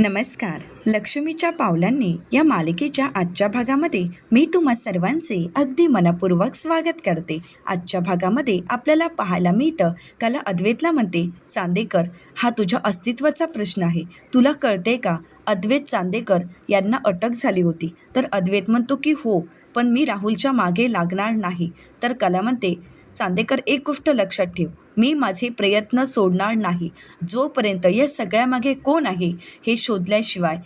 नमस्कार. लक्ष्मीच्या पावलांनी या मालिकेच्या आजच्या भागामध्ये मी तुम्हा सर्वांचे अगदी मनपूर्वक स्वागत करते. आजच्या भागामध्ये आपल्याला पाहायला मिळतं कला अद्वैतला म्हणते चांदेकर हा तुझ्या अस्तित्वाचा प्रश्न आहे. तुला कळते का? अद्वैत चांदेकर यांना अटक झाली होती. तर अद्वैत म्हणतो की हो पण मी राहुलच्या मागे लागणार नाही. तर कला म्हणते चांदेकर एक गोष्ट लक्षात ठेव. मी माझे प्रयत्न सोडणार नाही. जोपर्यंत या सगळ्यामागे कोण आहे हे शोधल्याशिवाय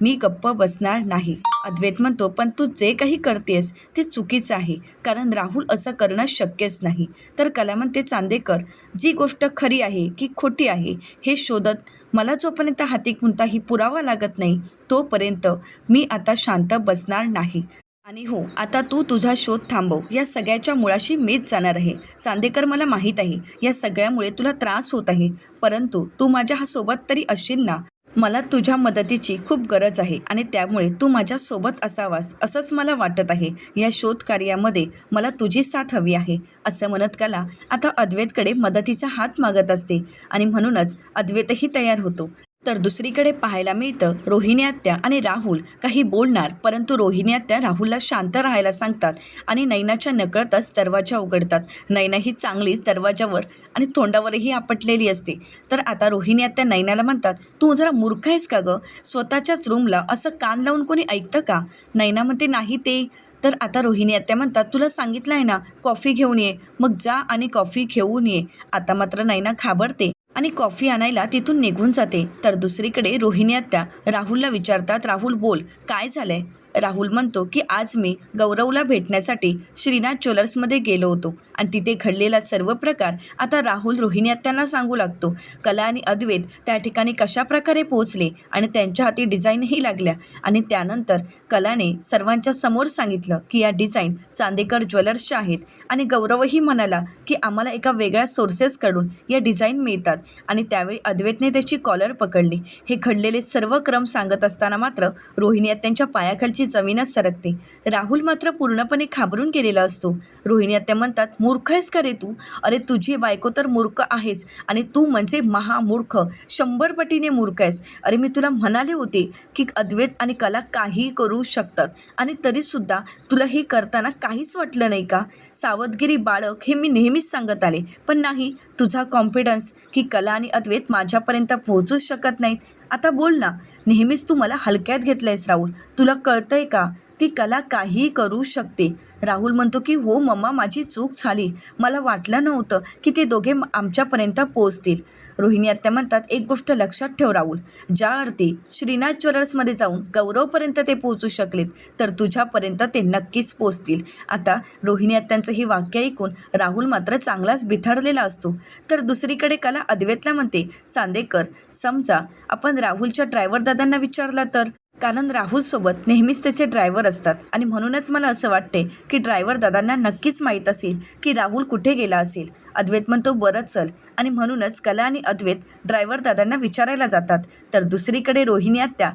मी गप्प बसणार नाही. अद्वैत म्हणतो पण तू जे काही करतेस ते चुकीचं आहे. कारण राहुल असं करणं शक्यच नाही. तर कला म्हणते चांदेकर जी गोष्ट खरी आहे की खोटी आहे हे शोधत मला जोपर्यंत हाती कोणताही पुरावा लागत नाही तोपर्यंत मी आता शांत बसणार नाही. आणि हो आता तू तुझा शोध थांबव. या सगळ्याच्या मुळाशी मीच जाणार आहे. चांदेकर मला माहीत आहे. या सगळ्यामुळे तुला त्रास होत आहे. परंतु तू माझ्या हा सोबत तरी असशील ना? मला तुझ्या मदतीची खूप गरज आहे आणि त्यामुळे तू माझ्या सोबत असावास असंच मला वाटत आहे. या शोध कार्यामध्ये मला तुझी साथ हवी आहे. असं म्हणत कला आता अद्वैतकडे मदतीचा हात मागत असते आणि म्हणूनच अद्वैतही तयार होतो. तर दुसरीकडे पाहायला मिळतं रोहिणी आत्या आणि राहुल काही बोलणार परंतु रोहिणी आत्या राहुलला शांत राहायला सांगतात आणि नैनाच्या नकळतच दरवाजा उघडतात. नैना ही चांगलीच दरवाजावर आणि तोंडावरही आपटलेली असते. तर आता रोहिणी आत्या नैनाला म्हणतात तू जरा मूर्ख आहेस का गं? स्वतःच्याच रूमला असं कान लावून कोणी ऐकतं का? नैना म्हणते नाही ते. तर आता रोहिणी आत्या म्हणतात तुला सांगितलं आहे ना कॉफी घेऊन ये. मग जा आणि कॉफी घेऊन ये. आता मात्र नैना घाबरते. आणि कॉफी आणायला तिथून निघून जाते. तर दुसरीकडे रोहिणी आत्या राहुलला विचारतात राहुल बोल काय झालंय? राहुल म्हणतो की आज मी गौरवला भेटण्यासाठी श्रीनाथ ज्वेलर्समध्ये गेलो होतो आणि तिथे घडलेला सर्व प्रकार आता राहुल रोहिणी आत्यांना सांगू लागतो. कला आणि अद्वैत त्या ठिकाणी कशा प्रकारे पोहोचले आणि त्यांच्या हाती डिझाईनही लागल्या आणि त्यानंतर कलाने सर्वांच्या समोर सांगितलं की या डिझाईन चांदेकर ज्वेलर्सच्या आहेत आणि गौरवही म्हणाला की आम्हाला एका वेगळ्या सोर्सेसकडून या डिझाईन मिळतात. आणि त्यावेळी अद्वैतने त्याची कॉलर पकडली. हे घडलेले सर्व क्रम सांगत असताना मात्र रोहिणी आत्यांच्या पायाखालची जमीनच सरकते. राहुल मात्र पूर्णपणे घाबरून गेलेला असतो. रोहिणी आत्या म्हणतात मूर्ख आहेस का रे तू? अरे तुझी बायको तर मूर्ख आहेच आणि तू म्हणजे महामूर्ख. शंभर पटीने मूर्ख आहेस. अरे मी तुला म्हणाले होते की अद्वैत आणि कला काहीही करू शकतात आणि तरीसुद्धा तुला हे करताना काहीच वाटलं नाही का? सावधगिरी बाळक हे मी नेहमीच सांगत आले. पण नाही तुझा कॉन्फिडन्स की कला आणि अद्वैत माझ्यापर्यंत पोहोचूच शकत नाहीत. आता बोल ना नेहमीच तू मला हलक्यात घेतलंयस राहुल. तुला कळतंय का? ती कला काहीही करू शकते. राहुल म्हणतो की हो मम्मा माझी चूक झाली. मला वाटलं नव्हतं की ते दोघे आमच्यापर्यंत पोहोचतील. रोहिणी आत्या म्हणतात एक गोष्ट लक्षात ठेव राहुल. ज्या अर्थी श्रीनाथ ज्वेलर्समध्ये जाऊन गौरवपर्यंत ते पोहोचू शकलेत तर तुझ्यापर्यंत ते नक्कीच पोचतील आता रोहिणी आत्यांचं हे वाक्य ऐकून राहुल मात्र चांगलाच बिथाडलेला असतो. तर दुसरीकडे कला अद्वैतला म्हणते चांदेकर समजा आपण राहुलच्या ड्रायव्हर दादांना विचारला तर? कारण राहुलसोबत नेहमीच त्याचे ड्रायव्हर असतात. आणि म्हणूनच मला असं वाटते की ड्रायव्हर दादांना नक्कीच माहीत असेल की राहुल कुठे गेला असेल. अद्वैत म्हणतो बरं चल. आणि म्हणूनच कला आणि अद्वैत ड्रायव्हर दादांना विचारायला जातात. तर दुसरीकडे रोहिणी आत्या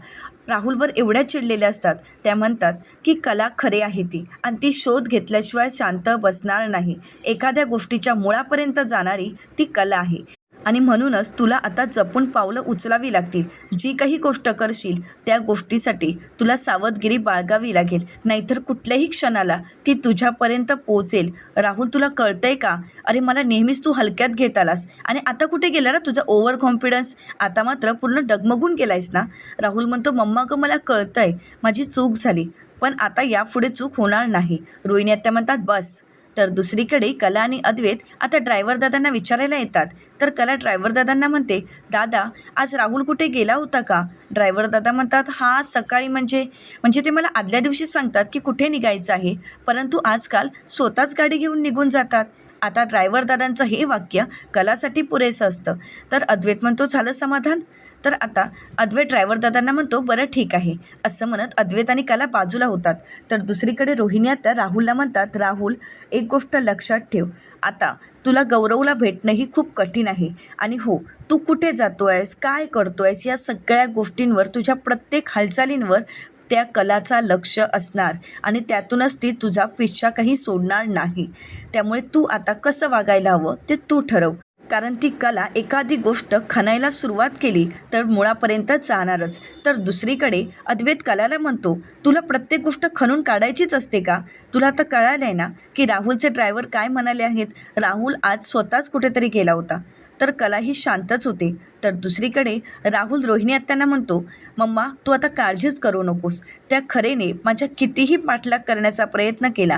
राहुलवर एवढ्या चिडलेल्या असतात. त्या म्हणतात की कला खरे आहे ती. आणि ती शोध घेतल्याशिवाय शांत बसणार नाही. एखाद्या गोष्टीच्या मुळापर्यंत जाणारी ती कला आहे. आणि म्हणूनच तुला आता जपून पावलं उचलावी लागतील. जी काही गोष्ट करशील त्या गोष्टीसाठी तुला सावधगिरी बाळगावी लागेल. नाहीतर कुठल्याही क्षणाला ती तुझ्यापर्यंत पोहोचेल. राहुल तुला कळतंय का? अरे मला नेहमीच तू हलक्यात घेत आलास. आणि आता कुठे गेला ना तुझा ओव्हर कॉन्फिडन्स आता मात्र पूर्ण डगमगून गेलायस ना? राहुल म्हणतो मम्मा गं मला कळतंय. माझी चूक झाली. पण आता यापुढे चूक होणार नाही. रोहिणी आता म्हणतात बस. तर दुसरीकडे कला आणि अद्वैत आता ड्रायव्हर दादांना विचारायला येतात. तर कला ड्रायव्हर दादांना म्हणते दादा आज राहुल कुठे गेला होता का? ड्रायव्हर दादा म्हणतात हा सकाळी म्हणजे म्हणजे ते मला आदल्या दिवशी सांगतात की कुठे निघायचं आहे परंतु आजकाल स्वतःच गाडी घेऊन निघून जातात. आता ड्रायव्हर दादांचं हे वाक्य कलासाठी पुरेसं असतं. तर अद्वैत म्हणतो झालं समाधान? तर आता अद्वैत ड्रायव्हर दादांना म्हणतो बरं ठीक आहे. असं म्हणत अद्वैत आणि कला बाजूला होतात. तर दुसरीकडे रोहिणी आता राहुलला म्हणतात राहुल एक गोष्ट लक्षात ठेव. आता तुला गौरवला भेटणं ही खूप कठीण आहे. आणि हो तू कुठे जातो आहेस काय करतो आहेस या सगळ्या गोष्टींवर तुझ्या प्रत्येक हालचालींवर त्या कलाचा लक्ष असणार. आणि त्यातूनच ती तुझा पिच्छा काही सोडणार नाही. त्यामुळे तू आता कसं वागायला हवं ते तू ठरव. कारण ती कला एखादी गोष्ट खणायला सुरुवात केली तर मुळापर्यंत जाणारच तर दुसरीकडे अद्वैत कलाला म्हणतो तुला प्रत्येक गोष्ट खणून काढायचीच असते का? तुला आता कळालं आहे ना की राहुलचे ड्रायव्हर काय म्हणाले आहेत? राहुल आज स्वतःच कुठेतरी गेला होता. तर कला ही शांतच होते. तर दुसरीकडे राहुल रोहिणी आत्यांना म्हणतो मम्मा तू आता काळजीच करू नकोस. त्या खरेने माझ्या कितीही पाठलाग करण्याचा प्रयत्न केला.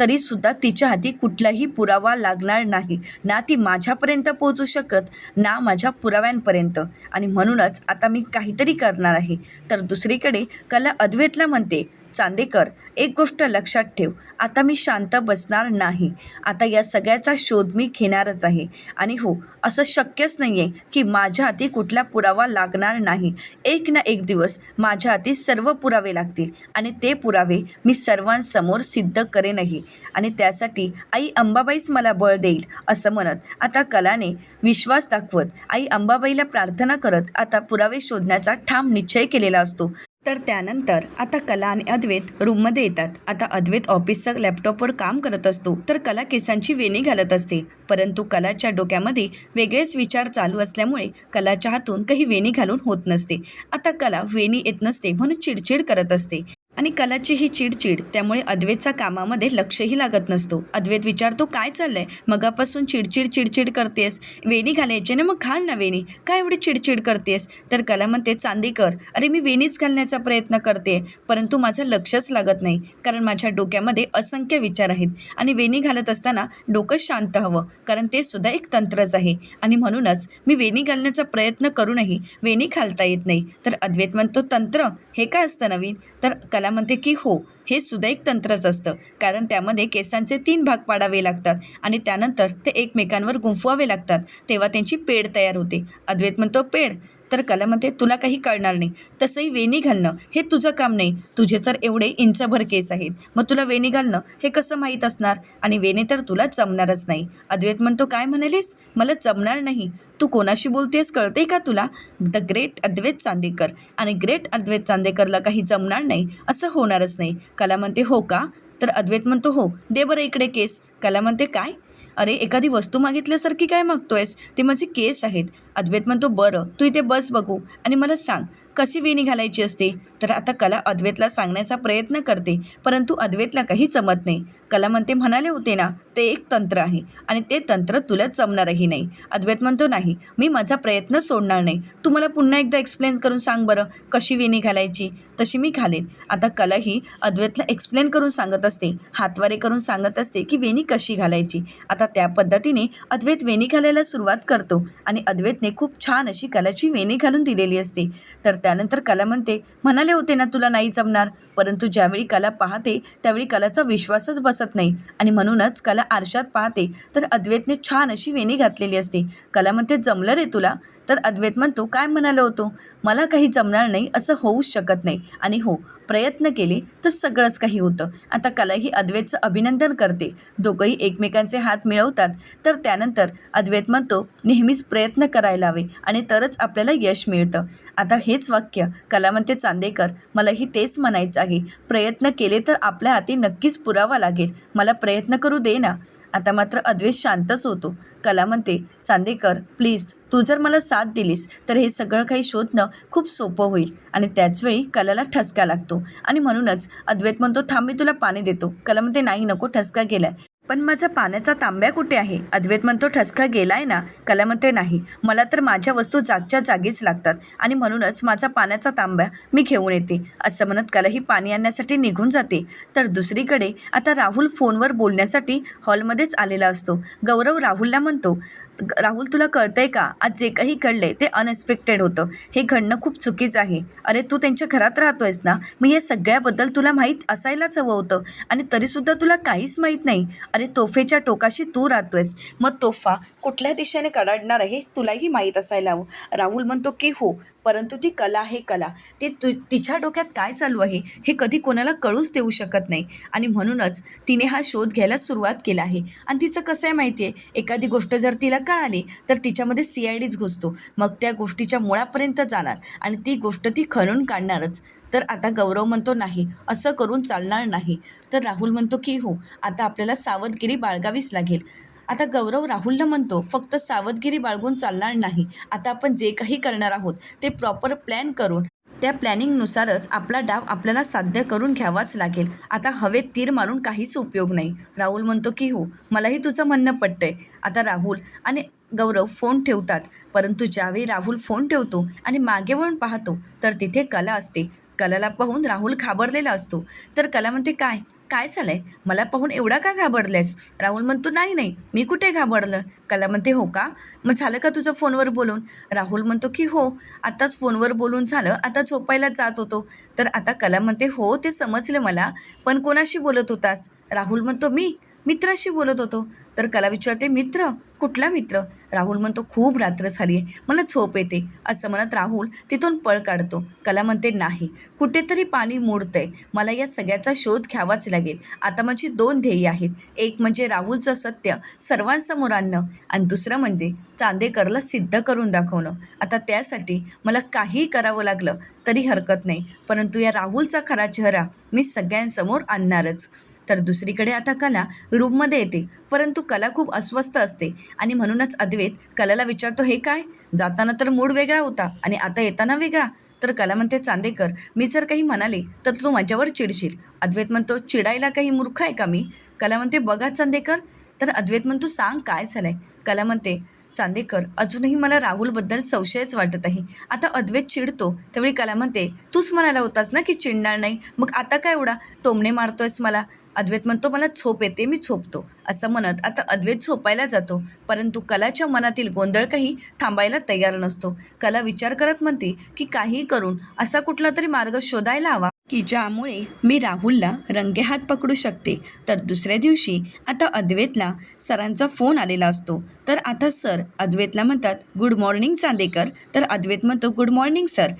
तरीसुद्धा तिच्या हाती कुठलाही पुरावा लागणार नाही. ना ती माझ्यापर्यंत पोहोचू शकत ना माझ्या पुराव्यांपर्यंत. आणि म्हणूनच आता मी काहीतरी करणार आहे. तर दुसरीकडे कला अद्वैतला म्हणते चांदेकर एक गोष्ट लक्षात ठेव आता मी शांत बसणार नाही. आता या सगळ्याचा शोध मी घेणारच आहे. आणि हो असं शक्यच नाही आहे की माझ्या हाती कुठला पुरावा लागणार नाही. एक ना एक दिवस माझ्या हाती सर्व पुरावे लागतील आणि ते पुरावे मी सर्वांसमोर सिद्ध करेनही. आणि त्यासाठी आई अंबाबाईच मला बळ देईल असं म्हणत आता कलाने विश्वास दाखवत आई अंबाबाईला प्रार्थना करत आता पुरावे शोधण्याचा ठाम निश्चय केलेला असतो. तर त्यानंतर आता कला आणि अद्वैत रूममध्ये येतात. आता अद्वैत ऑफिसचं लॅपटॉपवर काम करत असतो. तर कला केसांची वेणी घालत असते. परंतु कलाच्या डोक्यामध्ये वेगळेच विचार चालू असल्यामुळे कलाच्या हातून काही वेणी घालून होत नसते. आता कला वेणी येत नसते म्हणून चिडचिड करत असते. आणि कलाची ही चिडचिड त्यामुळे अद्वैतचा कामामध्ये लक्षही लागत नसतो. अद्वैत विचारतो काय चाललंय? मगापासून चिडचिड चिडचिड करतेस. वेणी घालायची ना? मग घाल ना वेणी. काय एवढी चिडचिड करतेस? तर कला म्हणते चांदीकर अरे मी वेणीच घालण्याचा प्रयत्न करते परंतु माझं लक्षच लागत नाही कारण माझ्या डोक्यामध्ये असंख्य विचार आहेत. आणि वेणी घालत असताना डोकं शांत हवं कारण ते सुद्धा एक तंत्रच आहे. आणि म्हणूनच मी वेणी घालण्याचा प्रयत्न करूनही वेणी घालता येत नाही. तर अद्वैत म्हणतो तंत्र? हे काय असतं नवीन? तर कला म्हणते की हो हे सुद्धा एक तंत्रच असतं. कारण त्यामध्ये केसांचे तीन भाग पाडावे लागतात आणि त्यानंतर ते एकमेकांवर गुंफवावे लागतात. तेव्हा त्यांची पेड तयार होते. अद्वैत म्हणतो पेड. तर कला म्हणते तुला काही कळणार नाही. तसंही वेणी घालणं हे तुझं काम नाही. तुझे तर एवढे इंचभर केस आहेत. मग तुला वेणी घालणं हे कसं माहीत असणार? आणि वेणी तर तुला जमणारच नाही. अद्वैत म्हणतो काय म्हणालीस? मला जमणार नाही. तू कोणाशी बोलतेस कळते का तुला? The great Advait Chandekar. आणि ग्रेट अद्वैत चांदेकरला काही जमणार नाही असं होणारच नाही. कला म्हणते हो का? तर अद्वैत म्हणतो हो दे बरं इकडे केस. कला म्हणते काय? अरे एखादी वस्तू मागितल्यासारखी काय मागतोयस? ते माझे केस आहेत. अद्वैत म्हणतो बरं तू इथे बस बघू आणि मला सांग कशी वेणी घालायची असते? तर आता कला अद्वैतला सांगण्याचा प्रयत्न करते परंतु अद्वैतला काही जमत नाही. कला म्हणते म्हणाले होते ना ते एक तंत्र आहे आणि ते तंत्र तुला जमणारही नाही. अद्वैत म्हणतो नाही मी माझा प्रयत्न सोडणार नाही. तू मला पुन्हा एकदा एक्सप्लेन करून सांग बरं कशी वेणी घालायची? तशी मी घालेन. आता कला ही अद्वैतला एक्सप्लेन करून सांगत असते हातवारे करून सांगत असते की वेणी कशी घालायची. आता त्या पद्धतीने अद्वैत वेणी घालायला सुरुवात करतो आणि अद्वैतने खूप छान अशी कलाची वेणी घालून दिलेली असते. तर त्यानंतर कला म्हणते म्हणाले होते ना तुला नाही जमणार? परंतु ज्यावेळी कला पाहते त्यावेळी कलाचा विश्वासच बसत नाही. आणि म्हणूनच कला आरशात पाहते तर अद्वैतने छान अशी वेणी घातलेली असते. कला म्हणते जमलं रे तुला? तर अद्वैत म्हणतो काय म्हणालो होतो? मला काही जमणार नाही असं होऊच शकत नाही. आणि हो प्रयत्न केले तर सगळंच काही होतं. आता कला ही अद्वैतचं अभिनंदन करते. दोघंही एकमेकांचे हात मिळवतात. तर त्यानंतर अद्वैत म्हणतो नेहमीच प्रयत्न करायला हवे आणि तरच आपल्याला यश मिळतं. आता हेच वाक्य कला म्हणते चांदेकर मलाही तेच म्हणायचं आहे. प्रयत्न केले तर आपल्या हाती नक्कीच पुरावा लागेल. मला प्रयत्न करू दे ना. आता मात्र अद्वेष शांतच होतो कला म्हणते चांदेकर प्लीज तू जर मला साथ दिलीस तर हे सगळं काही शोधणं खूप सोपं होईल. आणि त्याचवेळी कलाला ठसका लागतो. आणि म्हणूनच अद्वैत म्हणतो थांब मी तुला पाणी देतो. कला म्हणते नाही नको ठसका गेलाय. पण माझा पाण्याचा तांब्या कुठे आहे? अद्वैत म्हणतो ठसका गेलाय ना? कला म्हणते नाही. मला तर माझ्या वस्तू जागच्या जागीच लागतात आणि म्हणूनच माझा पाण्याचा तांब्या मी घेऊन येते. असं म्हणत कलाही पाणी आणण्यासाठी निघून जाते. तर दुसरीकडे आता राहुल फोनवर बोलण्यासाठी हॉलमध्येच आलेला असतो. गौरव राहुलला म्हणतो राहुल तुला कळतंय का? आज जे काही घडले ते अनएक्सपेक्टेड होतं. हे घडणं खूप चुकीचं आहे. अरे तू त्यांच्या घरात राहतोयस ना? मग या सगळ्याबद्दल तुला माहीत असायलाच हवं होतं. आणि तरीसुद्धा तुला काहीच माहीत नाही. अरे तोफेच्या टोकाशी तू राहतोयस. मग तोफा कुठल्या दिशेने कडाडणार आहे तुलाही माहीत असायला हवं. राहुल म्हणतो की हो परंतु ती कला आहे कला. ती तु तिच्या डोक्यात काय चालू आहे हे कधी कोणाला कळूच देऊ शकत नाही. आणि म्हणूनच तिने हा शोध घ्यायला सुरुवात केला आहे. आणि तिचं कसं आहे माहिती आहे एखादी गोष्ट जर तिला कळाली तर तिच्यामध्ये सी आय डीच घुसतो. मग त्या गोष्टीच्या मुळापर्यंत जाणार आणि ती गोष्ट ती खणून काढणारच. तर आता गौरव म्हणतो नाही असं करून चालणार नाही. तर राहुल म्हणतो की हो आता आपल्याला सावधगिरी बाळगावीच लागेल. आता गौरव राहुलला म्हणतो फक्त सावधगिरी बाळगून चालणार नाही. आता आपण जे काही करणार आहोत ते प्रॉपर प्लॅन करून त्या प्लॅनिंगनुसारच आपला डाव आपल्याला साध्य करून घ्यावाच लागेल. आता हवेत तीर मारून काहीच उपयोग नाही. राहुल म्हणतो की हो मलाही तुझं म्हणणं पटतंय. आता राहुल आणि गौरव फोन ठेवतात. परंतु ज्यावेळी राहुल फोन ठेवतो आणि मागे वळून पाहतो तर तिथे कला असते. कलाला पाहून राहुल घाबरलेला असतो. तर कला म्हणते काय? काय झालंय? मला पाहून एवढा का घाबरलेस? राहुल म्हणतो नाही नाही मी कुठे घाबरलं? कला म्हणते हो का? मग झालं का तुझं फोनवर बोलून? राहुल म्हणतो की हो आताच फोनवर बोलून झालं आता झोपायला जात होतो. तर आता कला म्हणते हो ते समजलं मला पण कोणाशी बोलत होतास? राहुल म्हणतो मी मित्राशी बोलत होतो. तर कला विचारते मित्र? कुठला मित्र? राहुल म्हणतो खूप रात्र झाली आहे मला झोप येते. असं म्हणत राहुल तिथून पळ काढतो. कला म्हणते नाही कुठेतरी पाणी मोडतंय. मला या सगळ्याचा शोध घ्यावाच लागेल. आता माझी दोन ध्येय आहेत. एक म्हणजे राहुलचं सत्य सर्वांसमोर आणणं आणि दुसरं म्हणजे चांदेकरला सिद्ध करून दाखवणं. आता त्यासाठी मला काहीही करावं लागलं तरी हरकत नाही. परंतु या राहुलचा खरा चेहरा मी सगळ्यांसमोर आणणारच. तर दुसरीकडे आता कला रूममध्ये येते परंतु कला खूप अस्वस्थ असते. आणि म्हणूनच अद्वैत कलाला विचारतो हे काय? जाताना तर मूड वेगळा होता आणि आता येताना वेगळा. तर कला म्हणते चांदेकर मी जर काही म्हणाले तर तू माझ्यावर चिडशील. अद्वैत म्हणतो चिडायला काही मूर्ख आहे का मी? कला म्हणते बघा चांदेकर. तर अद्वैत म्हणतो सांग काय झालंय? कला म्हणते चांदेकर अजूनही मला राहुलबद्दल संशयच वाटत आहे. आता अद्वैत चिडतो. त्यावेळी कला म्हणते तूच म्हणाला होतास ना की चिडणार नाही? मग आता काय एवढा? टोमणे मारतोयस मला. अद्वैत म्हणतो मला झोप येते मी झोपतो असं म्हणत. आता अद्वैत झोपायला जातो परंतु कलाच्या मनातील गोंधळ काही थांबायला तयार नसतो. कला विचार करत म्हणते की काही करून असा कुठला तरी मार्ग शोधायला हवा की ज्यामुळे मी राहुलला रंगेहात पकडू शकते. तर दुसऱ्या दिवशी आता अद्वैतला सरांचा फोन आलेला असतो. तर आता सर अद्वैतला म्हणतात गुड मॉर्निंग चांदेकर. तर अद्वैत म्हणतो गुड मॉर्निंग सर.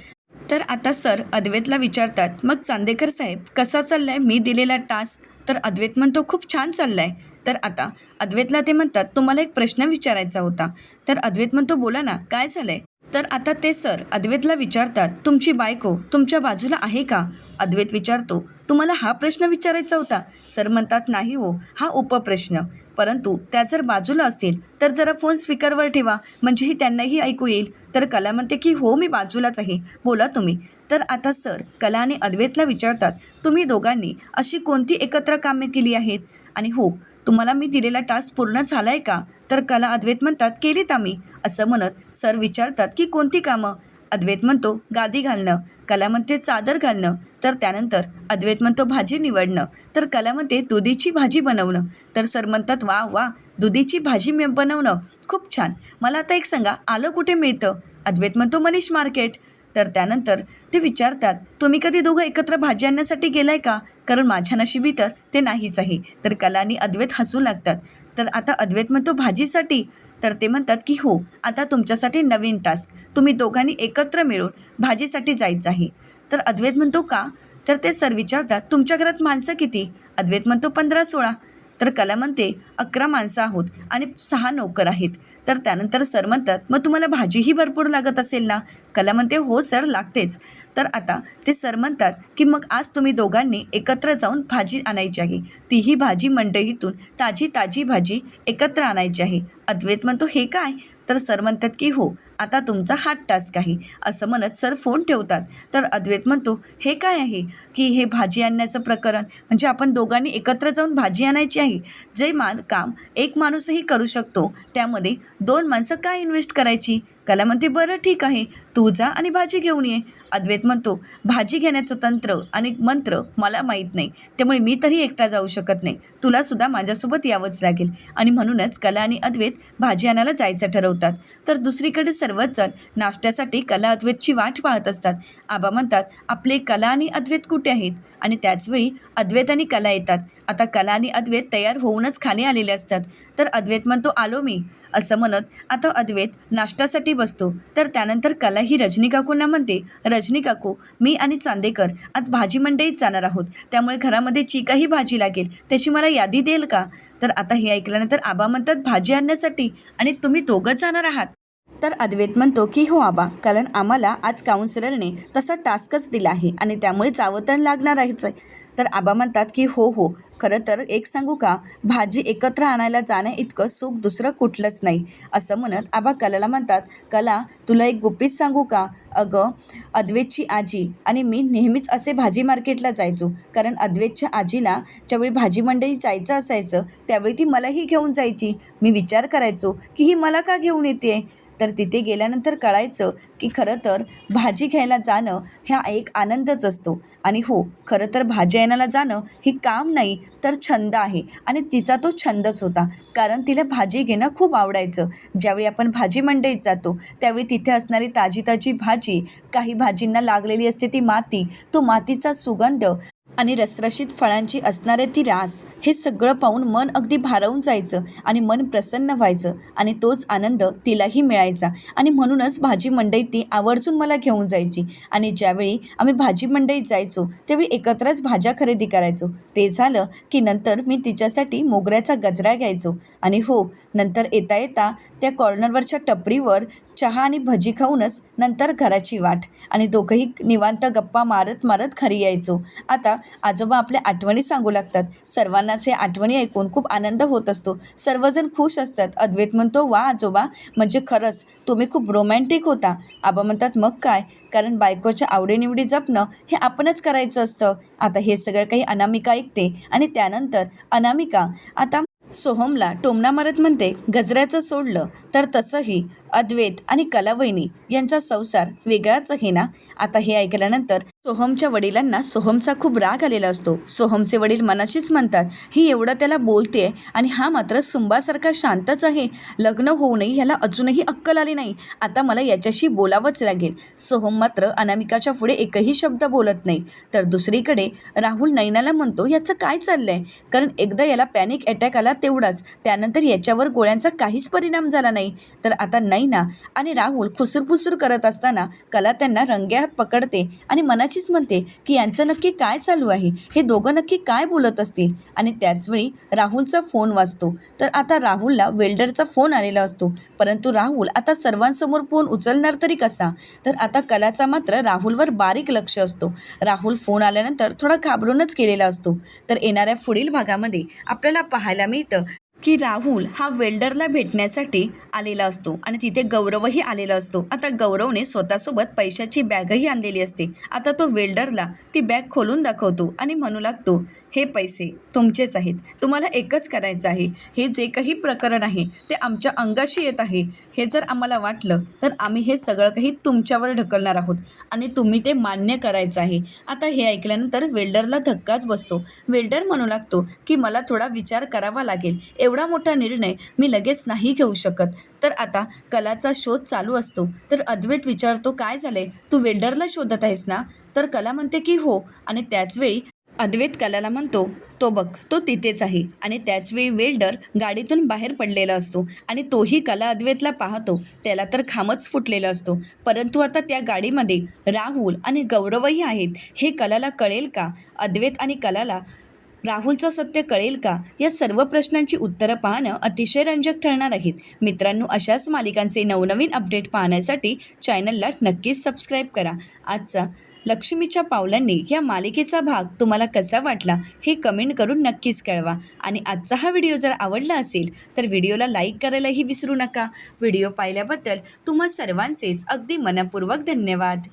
तर आता सर अद्वैतला विचारतात मग चांदेकर साहेब कसा चाललाय? मी दिलेला टास्क तर अद्वैत म्हणतो खूप छान चाललाय. तर आता अद्वैतला ते म्हणतात तुम्हाला एक प्रश्न विचारायचा होता. तर अद्वैत म्हणतो बोला ना काय झालंय? तर आता ते सर अद्वैतला विचारतात तुमची बायको तुमच्या बाजूला आहे का? अद्वैत विचारतो तुम्हाला हा प्रश्न विचारायचा होता? सर म्हणतात नाही हो हा उपप्रश्न. परंतु त्या जर बाजूला असतील तर जरा फोन स्पीकरवर ठेवा म्हणजेही त्यांनाही ऐकू येईल. तर कला म्हणते की हो मी बाजूलाच आहे. बोला तुम्ही. तर आता सर कला आणि अद्वैतला विचारतात तुम्ही दोघांनी अशी कोणती एकत्र कामे केली आहेत? आणि हो तुम्हाला मी दिलेला टास्क पूर्ण झाला आहे का? तर कला अद्वैत म्हणतात केलीत आम्ही. असं म्हणत सर विचारतात की कोणती कामं? अद्वैत म्हणतो गादी घालणं. कला म्हणते चादर घालणं. तर त्यानंतर अद्वैत म्हणतो भाजी निवडणं. तर कला म्हणते दुधीची भाजी बनवणं. तर सर म्हणतात वा वा दुधीची भाजी बनवणं. खूप छान. मला आता एक सांगा आलं कुठे मिळतं? अद्वैत म्हणतो मनीष मार्केट. तर त्यानंतर ते विचारतात तुम्ही कधी दोघं एकत्र भाजी आणण्यासाठी गेलाय का? कारण माझ्या नशिबी तर ते नाहीच आहे. तर कला आणि अद्वैत हसू लागतात. तर आता अद्वैत म्हणतो भाजीसाठी? तर ते म्हणतात की हो आता तुमच्यासाठी नवीन टास्क. तुम्ही दोघांनी एकत्र मिळून भाजीसाठी जायचं आहे. तर अद्वैत म्हणतो का? तर ते सर विचारतात तुमच्या घरात माणसं किती? अद्वैत म्हणतो पंधरा सोळा. तर कला म्हणते अकरा माणसं आहोत आणि सहा नोकर आहेत. तर त्यानंतर सर म्हणतात मग तुम्हाला भाजीही भरपूर लागत असेल ना? कला म्हणते हो सर लागतेच. तर आता ते सर म्हणतात की मग आज तुम्ही दोघांनी एकत्र जाऊन भाजी आणायची आहे. तीही भाजी मंडईतून ताजी ताजी भाजी एकत्र आणायची आहे. अद्वैत म्हणतो हे काय? तर सर म्हणतात की हो आता तुमचा हात टास्क आहे. असं म्हणत सर फोन ठेवतात. तर अद्वैत म्हणतो हे काय आहे? की हे भाजी आणण्याचं प्रकरण? म्हणजे आपण दोघांनी एकत्र जाऊन भाजी आणायची आहे. जे मान काम एक माणूसही करू शकतो. त्यामध्ये दोन माणसं काय इन्व्हेस्ट करायची? कला म्हणते बरं ठीक आहे. तू जा आणि भाजी घेऊन ये. अद्वैत म्हणतो भाजी घेण्याचं तंत्र आणि मंत्र मला माहीत नाही त्यामुळे मी तरी एकटा जाऊ शकत नाही. तुलासुद्धा माझ्यासोबत यावंच लागेल. आणि म्हणूनच कला आणि अद्वैत भाजी आणायला जायचं ठरवतात. तर दुसरीकडे सर्वच जण नाश्त्यासाठी कला अद्वैतची वाट पाहत असतात. आबा म्हणतात आपले कला आणि अद्वैत कुठे आहेत? आणि त्याचवेळी अद्वैत आणि कला येतात. आता कला आणि अद्वैत तयार होऊनच खाली आलेले असतात. तर अद्वैत म्हणतो आलो मी. असं म्हणत आता अद्वैत नाश्त्यासाठी बसतो. तर त्यानंतर कला ही रजनी काकूंना म्हणते रजनी काकू मी आणि चांदेकर आज भाजी मंडईत जाणार आहोत. त्यामुळे घरामध्ये जी काही भाजी लागेल. त्याची मला यादी देईल का? तर आता हे ऐकल्यानंतर आबा म्हणतात भाजी आणण्यासाठी आणि तुम्ही दोघंच जाणार आहात. तर अद्वैत म्हणतो की हो आबा कारण आम्हाला आज काउन्सिलरने तसा टास्कच दिला आहे आणि त्यामुळे जावं तर लागणार आहेच आहे. तर आबा म्हणतात की हो हो खरं तर एक सांगू का? भाजी एकत्र आणायला जाणं इतकं सुख दुसरं कुठलंच नाही. असं म्हणत आबा कलाला म्हणतात कला तुला एक गुपित सांगू का? अगं अद्वेतची आजी आणि मी नेहमीच असे भाजी मार्केटला जायचो. कारण अद्वेतच्या आजीला ज्यावेळी भाजी मंडई जायचं असायचं त्यावेळी ती मलाही घेऊन जायची. मी विचार करायचो की ही मला का घेऊन येते? तर तिथे गेल्यानंतर कळायचं की खरं तर भाजी घ्यायला जाणं हा एक आनंदच असतो. आणि हो खरं तर भाजी आणायला जाणं हे काम नाही तर छंद आहे. आणि तिचा तो छंदच होता. कारण तिला भाजी घेणं खूप आवडायचं. ज्यावेळी आपण भाजी मंडईत जातो त्यावेळी तिथे असणारी ताजी ताजी भाजी काही भाजींना लागलेली असते ती माती तो मातीचा सुगंध आणि रसरशीत फळांची असणारे ती रास हे सगळं पाहून मन अगदी भारावून जायचं आणि मन प्रसन्न व्हायचं आणि तोच आनंद तिलाही मिळायचा. आणि म्हणूनच भाजी मंडईत ती आवर्जून मला घेऊन जायची. आणि ज्यावेळी आम्ही भाजी मंडईत जायचो त्यावेळी एकत्रच भाज्या खरेदी करायचो. ते झालं की नंतर मी तिच्यासाठी मोगऱ्याचा गजरा घ्यायचो. आणि हो नंतर येता येता त्या कॉर्नरवरच्या टपरीवर चहा आणि भजी खाऊनच नंतर घराची वाट आणि दोघंही निवांत गप्पा मारत मारत घरी यायचो. आता आजोबा आपल्या आठवणी सांगू लागतात. सर्वांनाच हे आठवणी ऐकून खूप आनंद होत असतो. सर्वजण खुश असतात. अद्वैत म्हणतो वा आजोबा म्हणजे खरंच तुम्ही खूप रोमॅन्टिक होता. आबा म्हणतात मग काय? कारण बायकोच्या आवडीनिवडी जपणं हे आपणच करायचं असतं. आता हे सगळं काही अनामिका ऐकते आणि त्यानंतर अनामिका आता सोहमला टोमना मारत म्हणते गजऱ्याचं सोडलं तर तसंही अद्वैत आणि कलावहिनी यांचा संसार वेगळाच आहे ना? आता हे ऐकल्यानंतर सोहमच्या वडिलांना सोहमचा खूप राग आलेला असतो. सोहमचे वडील मनाशीच म्हणतात ही एवढं त्याला बोलते आणि हा मात्र सुंबासारखा शांतच आहे. लग्न होऊनही ह्याला अजूनही अक्कल आली नाही. आता मला याच्याशी बोलावंच लागेल. सोहम मात्र अनामिकाच्या पुढे एकही शब्द बोलत नाही. तर दुसरीकडे राहुल नैनाला म्हणतो याचं काय चाललंय? कारण एकदा याला पॅनिक अटॅक आला तेवढाच. त्यानंतर याच्यावर गोळ्यांचा काहीच परिणाम झाला नाही. तर आता नैना आणि राहुल फुसूरफुसूर करत असताना कला त्यांना रंग्यात पकडते आणि मनाशीच म्हणते की यांचं नक्की काय चालू आहे? हे दोघं नक्की काय बोलत असतील? आणि त्याचवेळी राहुलचा फोन वाचतो तर आता राहुलला वेल्डरचा फोन आलेला असतो. परंतु राहुल आता सर्वांसमोर फोन उचलणार तरी कसा? तर आता कलाचा मात्र राहुलवर बारीक लक्ष असतो. राहुल फोन आल्यानंतर थोडा घाबरूनच केलेला असतो. तर येणाऱ्या पुढील भागामध्ये आपल्याला पाहायला मिळतं. की राहुल हा वेल्डरला भेटण्यासाठी आलेला असतो आणि तिथे गौरवही आलेला असतो. आता गौरवने स्वतःसोबत पैशाची बॅगही आणलेली असते. आता तो वेल्डरला ती बॅग खोलून दाखवतो आणि म्हणू लागतो हे पैसे तुमचेच आहेत. तुम्हाला एकच करायचं आहे. हे जे काही प्रकरण आहे ते आमच्या अंगाशी येत आहे. हे जर आम्हाला वाटलं तर आम्ही हे सगळं काही तुमच्यावर ढकलणार आहोत. आणि तुम्ही ते मान्य करायचं आहे. आता हे ऐकल्यानंतर वेल्डरला धक्काच बसतो. वेल्डर म्हणू लागतो की मला थोडा विचार करावा लागेल. एवढा मोठा निर्णय मी लगेच नाही घेऊ शकत. तर आता कलाचा शोध चालू असतो. तर अद्वैत विचारतो काय झालंय? तू वेल्डरला शोधत आहेस ना? तर कला म्हणते की हो. आणि त्याचवेळी अद्वैत कलाला म्हणतो तो बघ तो तिथेच आहे. आणि त्याचवेळी वेल्डर गाडीतून बाहेर पडलेला असतो आणि तोही कला अद्वैतला पाहतो. त्याला तर खामच फुटलेला असतो. परंतु आता त्या गाडीमध्ये राहुल आणि गौरवही आहेत. हे कलाला कळेल का? अद्वैत आणि कलाला राहुलचं सत्य कळेल का? या सर्व प्रश्नांची उत्तरं पाहणं अतिशय रंजक ठरणार आहेत. मित्रांनो अशाच मालिकांचे नवनवीन अपडेट पाहण्यासाठी चॅनलला नक्कीच सबस्क्राईब करा. आजचा लक्ष्मीच्या पावलांनी या मालिकेचा भाग तुम्हाला कसा वाटला हे कमेंट करून नक्कीच कळवा. आणि आजचा हा व्हिडिओ जर आवडला असेल तर व्हिडिओला लाईक करायलाही विसरू नका. व्हिडिओ पाहिल्याबद्दल तुम्हा सर्वांचेच अगदी मनपूर्वक धन्यवाद.